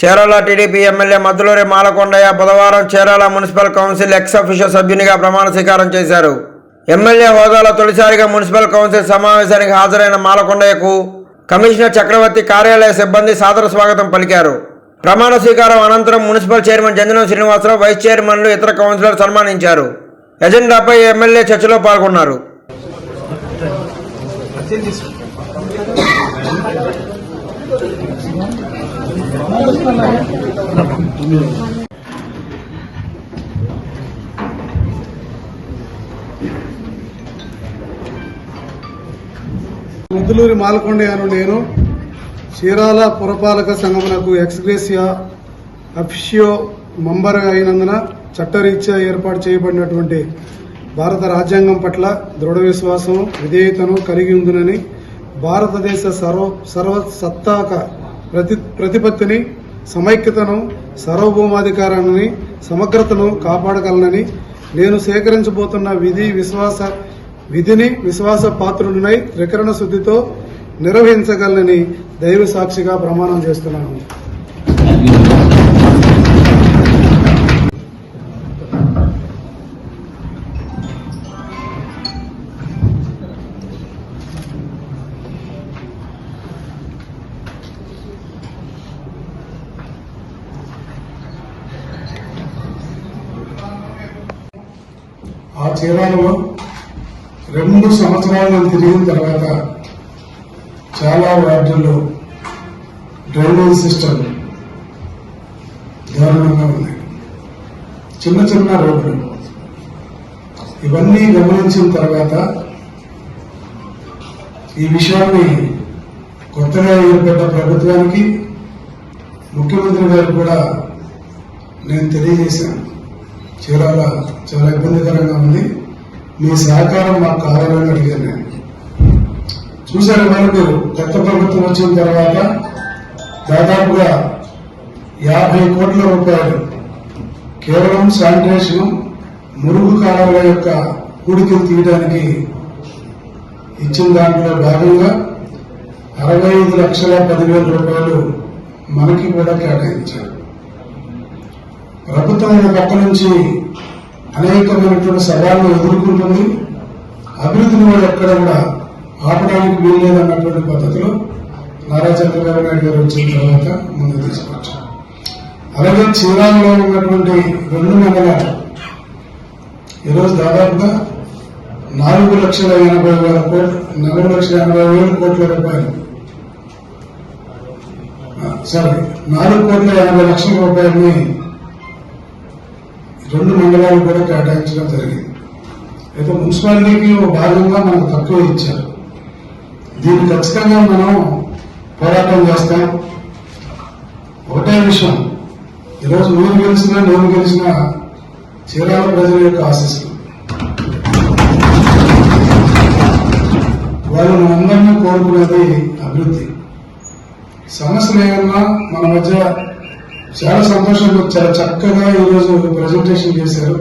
Chirala TDP MLA Madduluri Malakondaiah బుధవారం Chirala municipal council ex official సభ్యునిగా ప్రమాణ స్వీకారం చేశారు. ఎమ్మెల్యే హోదాలో తొలిసారిగా మున్సిపల్ కౌన్సిల్ సమావేశానికి హాజరైన మాలకొండయ్యకు కమిషనర్ చక్రవర్తి కార్యాలయ సిబ్బంది సాదర స్వాగతం పలికారు. ప్రమాణ స్వీకారం అనంతరం municipal chairman Janjanam Srinivasarao vice చైర్మన్లు ఇతర కౌన్సిలర్ సన్మానించారు. ఎజెండాపై ఎమ్మెల్యే చర్చలో పాల్గొన్నారు. ముద్దులూరి మాలకొండయ్యను నేను చీరాల పురపాలక సంఘమునకు ఎక్స్గ్రేసియా అఫిషియో మెంబర్ అయినందున చట్టరీత్యా ఏర్పాటు చేయబడినటువంటి భారత రాజ్యాంగం పట్ల దృఢ విశ్వాసం విధేయతను కలిగి ఉందునని భారతదేశ సర్వ సర్వసత్తాక ప్రతి ప్రతిపత్తిని సమైక్యతను సార్వభౌమాధికారాన్ని సమగ్రతను కాపాడగలనని నేను సేకరించబోతున్న విధి విశ్వాస విధిని విశ్వాస పాత్రుడినై త్రికరణ శుద్ధితో నిర్వహించగలనని దైవ సాక్షిగా ప్రమాణం చేస్తున్నాను. ఆ చీరాలలో రెండు సంవత్సరాలు తిరిగిన తర్వాత చాలా వార్డుల్లో డ్రైనేజ్ సిస్టమ్ దారుణంగా ఉన్నాయి చిన్న చిన్న రోడ్లు. ఇవన్నీ గమనించిన తర్వాత ఈ విషయాన్ని కొత్తగా ఏర్పడ్డ ప్రభుత్వానికి ముఖ్యమంత్రి గారు కూడా నేను తెలియజేశాను. చీరాల? చాలా ఇబ్బందికరంగా ఉంది. మీ సహకారం మాకు కావాలని అడిగాను నేను. చూశాను మనకు కొత్త ప్రభుత్వం వచ్చిన తర్వాత దాదాపుగా యాభై కోట్ల రూపాయలు కేవలం శానిటేషన్ మురుగు కాలువల యొక్క కూడికలు తీయడానికి ఇచ్చిన దాంట్లో భాగంగా అరవై ఐదు లక్షల పదివేల రూపాయలు మనకి కూడా కేటాయించారు. ప్రభుత్వం పక్క నుంచి అనేకమైనటువంటి సవాళ్ళు ఎదుర్కొంటుంది. అభివృద్ధిని కూడా ఎక్కడ కూడా ఆపడానికి వీల్లేదన్నటువంటి పద్ధతిలో నారా చంద్రబాబు నాయుడు గారు వచ్చిన తర్వాత ముందు తీసుకొచ్చారు. అలాగే చీరాలలో ఉన్నటువంటి రెండు మండలాలు ఈరోజు దాదాపుగా నాలుగు లక్షల ఎనభై వేల కోట్లు నాలుగు లక్షల ఎనభై వేల కోట్ల రూపాయలు. సారీ నాలుగు కోట్ల ఎనభై లక్షల రూపాయలని రెండు మండలాలు కూడా కేటాయించడం జరిగింది. అయితే మున్సిపాలిటీకి ఒక భాగంగా మనకు తక్కువ ఇచ్చారు. దీన్ని ఖచ్చితంగా మనం పోరాటం చేస్తాం. ఒకటే విషయం. ఈరోజు నువ్వు గెలిచినా నేను గెలిచినా చీరాల ప్రజల యొక్క ఆశిస్తుంది వాళ్ళు మనందరినీ కోరుకునేది అభివృద్ధి. సమస్యలు ఏమన్నా మన మధ్య చాలా సంతోషంగా చాలా చక్కగా ఈరోజు ప్రజెంటేషన్ చేశారు.